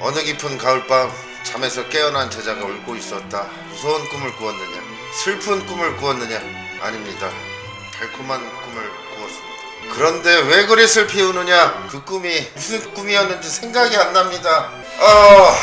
어느 깊은 가을밤 잠에서 깨어난 제자가 울고 있었다. 무서운 꿈을 꾸었느냐? 슬픈 꿈을 꾸었느냐? 아닙니다. 달콤한 꿈을 꾸었습니다. 그런데 왜 그리 슬피 우느냐? 그 꿈이 무슨 꿈이었는지 생각이 안 납니다. 아...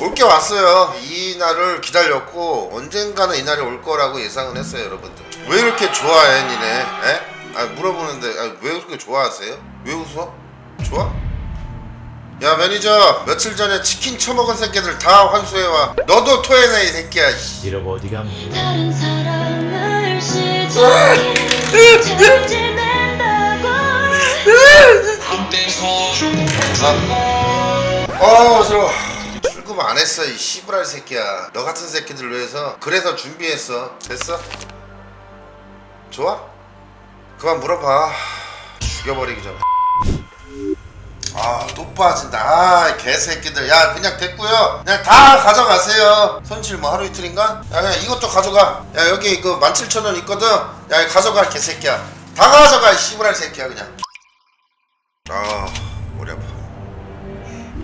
올 게 왔어요. 이 날을 기다렸고 언젠가는 이 날이 올 거라고 예상은 했어요, 여러분들. 왜 이렇게 좋아해, 니네? 에? 아, 물어보는데 아, 왜 그렇게 좋아하세요? 왜 웃어? 좋아? 야 매니저 며칠 전에 치킨 처먹은 새끼들 다 환수해와 너도 토해내 이 새끼야 씨. 이러고 어디 갑니까? 다른 사랑을 시작해 잠질 낸다고 어 어지러워 출금 안 했어 이 씨부랄 새끼야 너 같은 새끼들 위해서 그래서 준비했어 됐어? 좋아? 그만 물어봐 죽여버리기 전에 아또 빠진다 아 개새끼들. 야 그냥 됐고요. 그냥 다 가져가세요. 손실 뭐 하루 이틀인가? 야 그냥 이것도 가져가. 야 여기 그 17,000원 있거든? 야 가져가 개새끼야. 다 가져가 이 씨부랄 새끼야 그냥. 아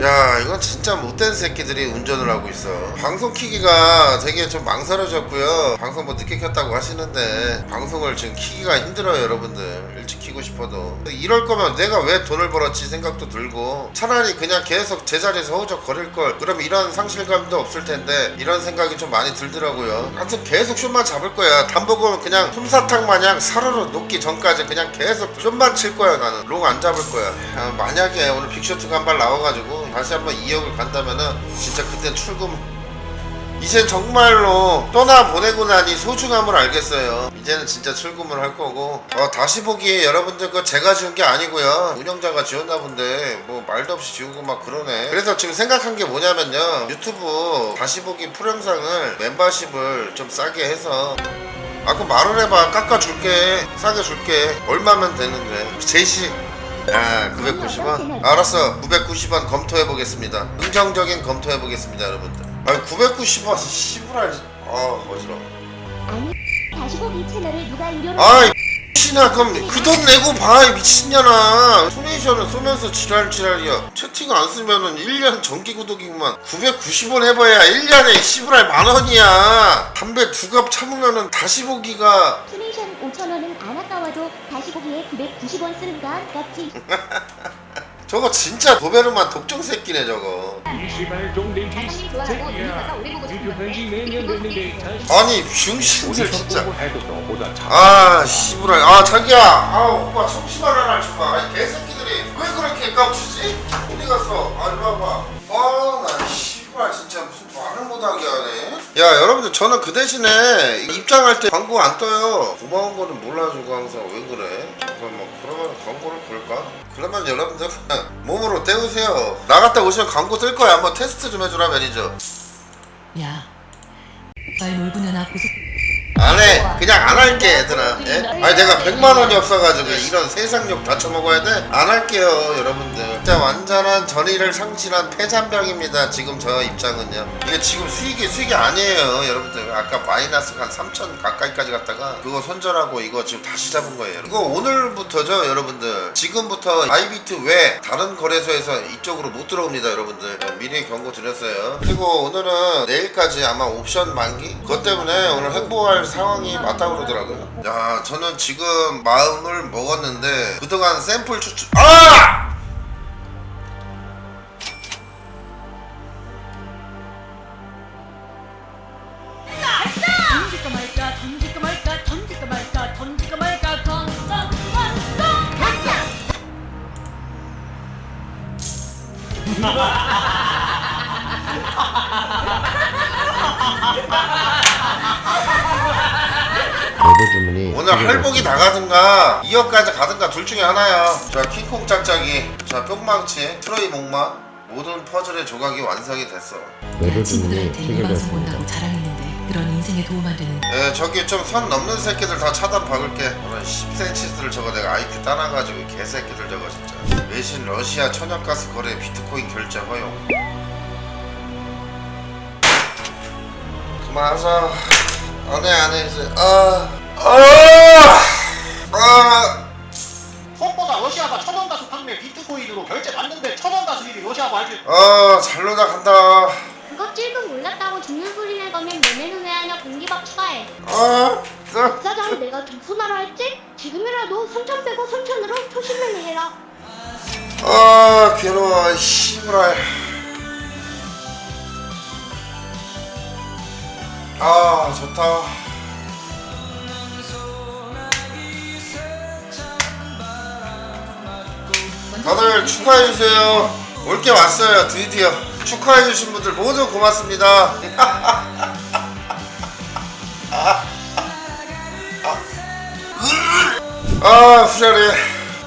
야 이건 진짜 못된 새끼들이 운전을 하고 있어. 방송 키기가 되게 좀 망설여졌고요. 방송 뭐 늦게 켰다고 하시는데 방송을 지금 키기가 힘들어요 여러분들. 일찍 키고 싶어도. 이럴 거면 내가 왜 돈을 벌었지 생각도 들고 차라리 그냥 계속 제자리에서 허우적 거릴 걸. 그럼 이런 상실감도 없을 텐데 이런 생각이 좀 많이 들더라고요. 하여튼 계속 슛만 잡을 거야. 단복은 그냥 솜사탕 마냥 사르르 녹기 전까지 그냥 계속 슛만 칠 거야 나는. 롱 안 잡을 거야. 아, 만약에 오늘 빅쇼트가 한발 나와가지고 다시 한번 2억을 간다면은 진짜 그땐 출금 이젠 정말로 떠나 보내고 나니 소중함을 알겠어요. 이제는 진짜 출금을 할 거고 어, 다시 보기 여러분들 거 제가 지은 게 아니고요. 운영자가 지었나 본데 뭐 말도 없이 지우고 막 그러네. 그래서 지금 생각한 게 뭐냐면요. 유튜브 다시 보기 풀 영상을 멤버십을 좀 싸게 해서 아 그럼 말을 해봐 깎아줄게 싸게 줄게 얼마면 되는데 제시 아 990원? 알았어 990원 검토해 보겠습니다. 긍정적인 검토해 보겠습니다 여러분들. 아 990원 씨부랄 아 어지러워. 아니 다시 보기 채널을 누가 유료로 아이 미친아 그럼 그 돈 내고 봐이 미친년아. 소네이션을 쏘면서 지랄지랄이야. 채팅 안 쓰면은 1년 정기 구독이구만. 990원 해봐야 1년에 씨부랄 만원이야. 담배 두 갑 참으면은 다시 보기가 투네이션 5천원은 안 아까워도 다시 보기에 990원 쓰는 거 아깝지 저거 진짜 도베르만 독종 새끼네 저거. 종된 몇년 됐는데 다시 아니 어디서 진짜. 공부해도 너보다 잘. 아 씨부랄. 아 자기야. 아 오빠 청심환 하나 줘봐 아니 개새끼들이 왜 그렇게 깜치지? 어디 갔어? 아 이리 와봐. 아나 씨부랄 진짜 무슨 말을 못하게 하네 야 여러분들 저는 그 대신에 입장할 때 광고 안 떠요. 고마운 거는 몰라주고 항상. 왜 그래? 잠깐만 그러면 광고를 걸까? 그러면 여러분들 그냥 몸으로 때우세요. 나갔다 오시면 광고 뜰 거야. 한번 테스트 좀 해주라 매니저. 야, 말 놀고는 아고서 안 해 그냥 안 할게 얘들아. 예? 아니 내가 100만 원이 없어가지고 이런 세상욕 다 처먹어야 돼? 안 할게요 여러분들. 진짜 완전한 전의를 상실한 폐잔병입니다 지금 저 입장은요. 이게 지금 수익이 수익이 아니에요 여러분들. 아까 마이너스 한 3천 가까이까지 갔다가 그거 손절하고 이거 지금 다시 잡은 거예요 이거 오늘부터죠 여러분들. 지금부터 아이비트 외 다른 거래소에서 이쪽으로 못 들어옵니다 여러분들. 네, 미리 경고 드렸어요. 그리고 오늘은 내일까지 아마 옵션 만기? 그것 때문에 오늘 행보할 상황이 맞다고 그러더라고요 야 저는 지금 마음을 먹었는데 그동안 샘플 추출 아! 던질까 말까 던질까 말까 던질까 말까 던질까 말까 건 건건건 가자. 오늘 할복이 나가든가 2억까지 가든가 둘 중에 하나야 자 킹콩 짝짝이 자 뿅망치 트로이 목마 모든 퍼즐의 조각이 완성이 됐어 친구들한테 이 방송 본다고 자랑했는데 그런 인생에 도움 안 되는 예, 저기 좀 선 넘는 새끼들 다 차단 박을게. 오늘 10cm들 저거 내가 IQ 따놔가지고 이 개새끼들 저거 진짜. 외신 러시아 천연가스 거래 비트코인 결제 허용. 그만하자. 안해 안해 이제. 아, 아, 아. 무엇보다 러시아가 천원 가수 판매 비트코인으로 결제 받는데 천원 가수 일이 러시아 아 잘로다 간다 그거 찔끔 올랐다고 죽는 소리 낼 거면 얘네는 왜 하냐 공기밥 추가해 아 자. 부사장 내가 동선하라 했지? 지금이라도 3천 빼고 3천으로 초심을 해라 아 괴로워 씨부랄 아 좋다 다들 축하해주세요. 올게 왔어요 드디어. 축하해주신 분들 모두 고맙습니다. 아 후련해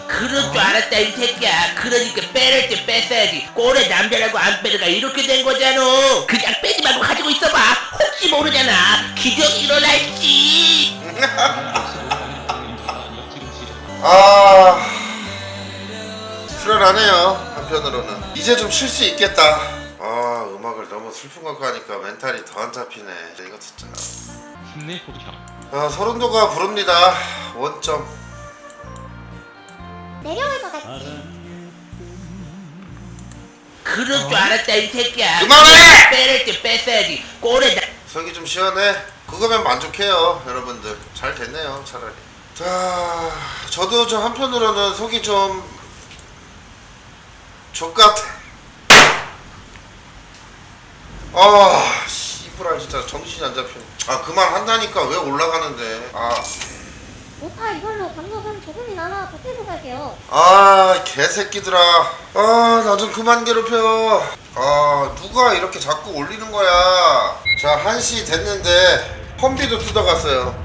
그럴 줄 알았다 이 새끼야. 그러니까 빼를 때 뺐어야지. 꼴에 남자라고 안 빼르가 이렇게 된 거잖아. 그냥 빼지 말고 가지고 있어봐. 혹시 모르잖아. 기적이 일어날지. 아 후련하네요 한편으로는. 이제 좀 쉴 수 있겠다. 아 음악을 너무 슬픈 것 같으니까 멘탈이 더 안 잡히네. 이거 진짜 힘내 호두형 아 서른도가 부릅니다. 원점. 내려올 것 같지 그럴 줄 알았다 이 새끼야. 그만해! 빼를 때 뺐어야지. 나... 속이 좀 시원해. 그거면 만족해요 여러분들. 잘 됐네요 차라리. 자 저도 좀 한편으로는 속이 좀 족같아. 아 씨부랄 진짜 정신이 안 잡혀 아 그만 한다니까 왜 올라가는데. 아. 오빠 이걸로 방송은 조금이나마 보태고 갈게요. 아 개새끼들아. 아 나 좀 그만 괴롭혀. 아 누가 이렇게 자꾸 올리는 거야? 자 1시 됐는데 펌비도 뜯어갔어요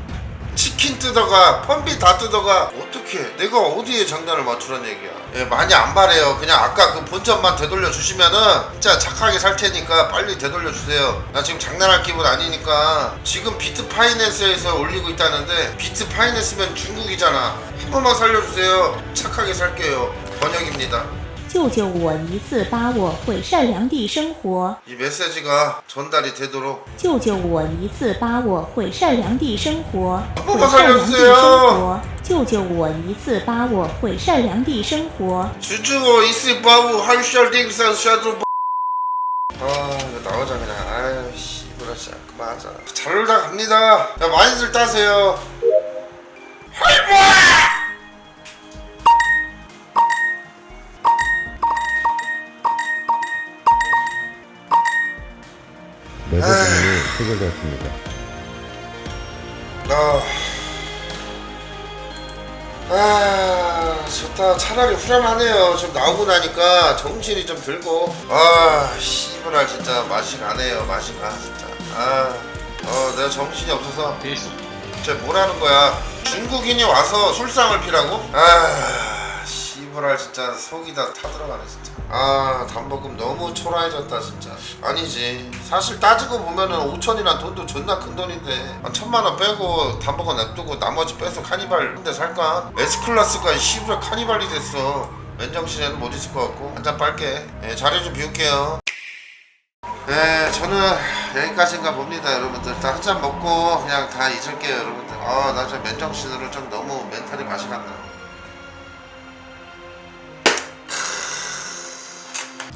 치킨 뜯어가 펌비 다 뜯어가 어떻게 내가 어디에 장단을 맞추란 얘기야. 예, 많이 안 바래요. 그냥 아까 그 본점만 되돌려 주시면은 진짜 착하게 살 테니까 빨리 되돌려 주세요. 나 지금 장난할 기분 아니니까. 지금 비트 파이낸스에서 올리고 있다는데 비트 파이낸스면 중국이잖아. 한 번만 살려주세요. 착하게 살게요. 번역입니다 救救我一次，把我会善良地生活。 이 메시지가 전달이 되도록 救救我一次，把我会善良地生活。 번만 会善良地 살려주세요 生活。救救我一次，把我会善良地生活。 주주고 이스 바우 할셜딩 사샤도 아 이거 나오자 그냥 아유 씨부라 진짜 그만하자 잘 놀다 갑니다 야 많이들 따세요 매도 주문이. 해결되었습니다. 아, 아 좋다. 차라리 후련하네요. 좀 나오고 나니까 정신이 좀 들고. 아 씨부라 진짜 맛이 가네요. 맛이 가 진짜. 아 어 내가 정신이 없어서. 쟤 뭐라는 거야? 중국인이 와서 술상을 피라고? 아. 씨부랄 진짜 속이 다 타들어가네 진짜 아 담보금 너무 초라해졌다 진짜 아니지 사실 따지고 보면은 5천이란 돈도 존나 큰 돈인데 한 천만 원 빼고 담보금 냅두고 나머지 빼서 카니발 한대 살까? S클래스가 씨부랄 카니발이 됐어 맨정신에는 못 있을 것 같고 한 잔 빨게 예, 자리 좀 비울게요 네, 저는 여기까지인가 봅니다, 여러분들. 다 한 잔 먹고 그냥 다 잊을게요, 여러분들. 아, 나저 맨정신으로 좀 너무 멘탈이 맛이 갔나.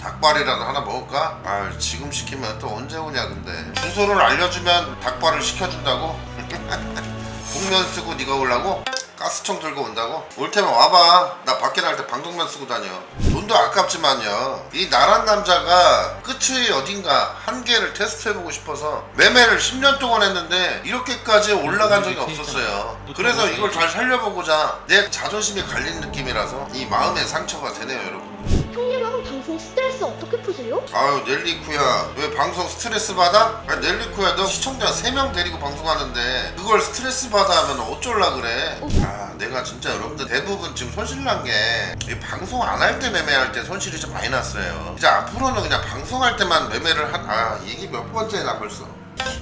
닭발이라도 하나 먹을까? 아, 지금 시키면 또 언제 오냐, 근데. 주소를 알려주면 닭발을 시켜준다고? 복면 쓰고 네가 오려고? 가스총 들고 온다고? 올 테면 와봐. 나 밖에 나갈 때 방독면 쓰고 다녀. 돈도 아깝지만요. 이 나란 남자가 끝의 어딘가 한계를 테스트해보고 싶어서 매매를 10년 동안 했는데 이렇게까지 올라간 적이 없었어요. 그래서 이걸 잘 살려보고자 내 자존심이 갈린 느낌이라서 이 마음의 상처가 되네요, 여러분. 형님은 방송 스트레스 어떻게 푸세요? 아유 넬리쿠야. 왜 방송 스트레스 받아? 아 넬리쿠야 너 시청자 3명 데리고 방송하는데 그걸 스트레스 받아 하면 어쩔라 그래? 아 내가 진짜 여러분들 대부분 지금 손실 난 게이 방송 안 할 때 매매할 때 손실이 좀 많이 났어요. 이제 앞으로는 그냥 방송할 때만 매매를 한아 이게 몇 번째나 벌써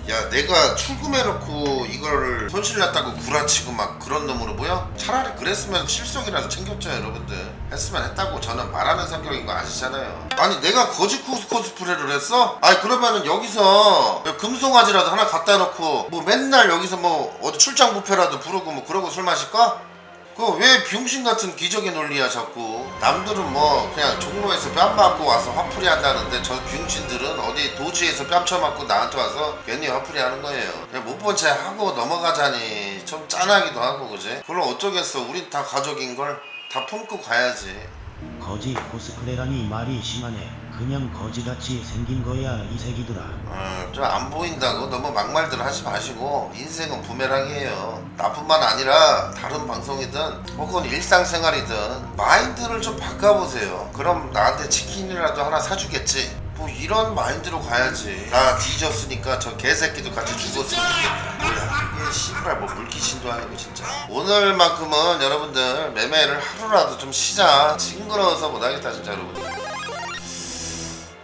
야 내가 출금해놓고 이거를 손실 났다고 구라치고 막 그런 놈으로 보여? 차라리 그랬으면 실속이라도 챙겼죠 여러분들 했으면 했다고 저는 말하는 성격인 거 아시잖아요 아니 내가 거지 코스 코스프레를 했어? 아니 그러면은 여기서 금송아지라도 하나 갖다 놓고 뭐 맨날 여기서 뭐 어디 출장 뷔페라도 부르고 뭐 그러고 술 마실까? 그 왜 병신 같은 기적의 논리야 자꾸. 남들은 뭐 그냥 종로에서 뺨 맞고 와서 화풀이 한다는데 저 병신들은 어디 도지에서 뺨 쳐맞고 나한테 와서 괜히 화풀이 하는 거예요. 그냥 못 본 채 하고 넘어가자니 좀 짠하기도 하고 그지? 그럼 어쩌겠어? 우린 다 가족인 걸 다 품고 가야지. 거지 코스프레라니 말이 심하네. 그냥 거지같이 생긴 거야 이 새끼들아. 어, 좀안 보인다고? 너무 막말들 하지 마시고. 인생은 부메랑이에요. 나뿐만 아니라 다른 방송이든 혹은 일상생활이든 마인드를 좀 바꿔보세요. 그럼 나한테 치킨이라도 하나 사주겠지? 뭐 이런 마인드로 가야지. 나 뒤졌으니까 저 개새끼도 같이 죽었으면 좋겠다. 뭐야 이게 씨발 뭐 물귀신도 아니고 진짜. 오늘만큼은 여러분들 매매를 하루라도 좀 쉬자 징그러워서 못하겠다 진짜 여러분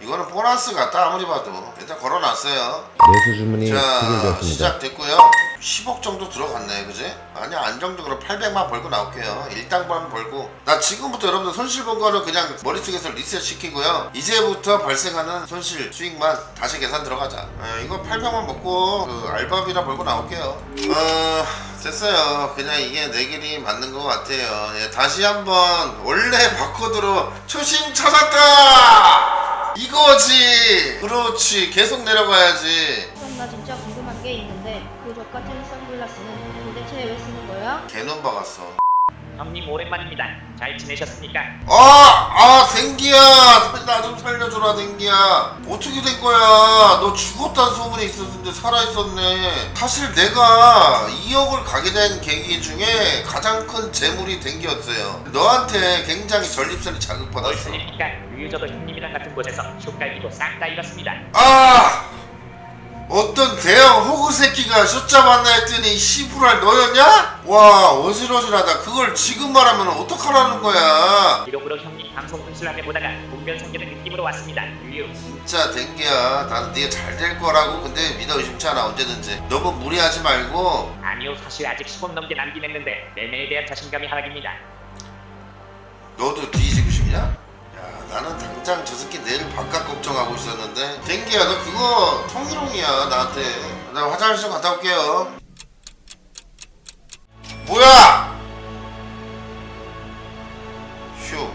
이거는 보너스 같다 아무리 봐도. 일단 걸어놨어요. 매수 주문이 자 체결되었습니다. 시작됐고요. 10억 정도 들어갔네 그지? 아니 안정적으로 800만 벌고 나올게요. 일당만 벌고. 나 지금부터 여러분들 손실 본 거는 그냥 머릿속에서 리셋 시키고요. 이제부터 발생하는 손실 수익만 다시 계산 들어가자. 아, 이거 800만 먹고 그 알바비나 벌고 나올게요. 어 됐어요. 그냥 이게 내 길이 맞는 것 같아요. 예, 다시 한번 원래 바코드로 초심 찾았다 이거지. 그렇지. 계속 내려가야지. 그럼 나 진짜 궁금한 게 있는데 그 족같은 선글라스는 도대체 왜 쓰는 거야? 개눈 박았어 형님 오랜만입니다. 잘 지내셨습니까? 아, 아, 댕기야. 나 좀 살려줘라, 댕기야. 어떻게 된 거야? 너 죽었다는 소문이 있었는데 살아있었네. 사실 내가 2억을 가게 된 계기 중에 가장 큰 재물이 댕기였어요. 너한테 굉장히 전립선이 자극받았어. 무엇입니까? 유저도 형님이랑 같은 곳에서 족갈기도 싹 다 잃었습니다. 아! 어떤 대형 호구 새끼가 숫자 만나 했더니 시부랄 너였냐? 와, 어질어질하다. 그걸 지금 말하면 어떡하라는 거야? 기록으로 형님 방송 분실함에 보다가 공변성계는 느낌으로 왔습니다. 유유. 진짜 댕기야 나는 네가 잘 될 거라고 근데 믿어 의심치 않아 언제든지 너무 무리하지 말고 아니요 사실 아직 10원 넘게 남긴 했는데 매매에 대한 자신감이 하락입니다. 너도 뒤지고 싶냐? 야 나는 당장 저 새끼 내일 바깥 걱정하고 있었는데 댕기야 너 그거 성희롱이야 나한테. 나 화장실 좀 갔다 올게요. 뭐야? 휴.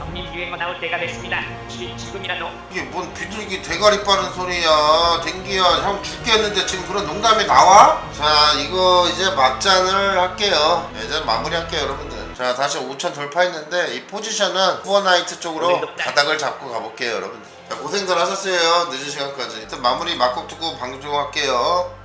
형님 유행어 나올 때가 됐습니다. 지, 지금이라도. 이게 뭔 비둘기 대가리 빠는 소리야. 댕기야 형 죽겠는데 지금 그런 농담이 나와? 자 이거 이제 막잔을 할게요. 이제 마무리할게요 여러분들 자 다시 5천 돌파했는데 이 포지션은 후어나이트 쪽으로 바닥을 잡고 가볼게요 여러분들 자 고생들 하셨어요 늦은 시간까지. 일단 마무리 막곡 듣고 방송할게요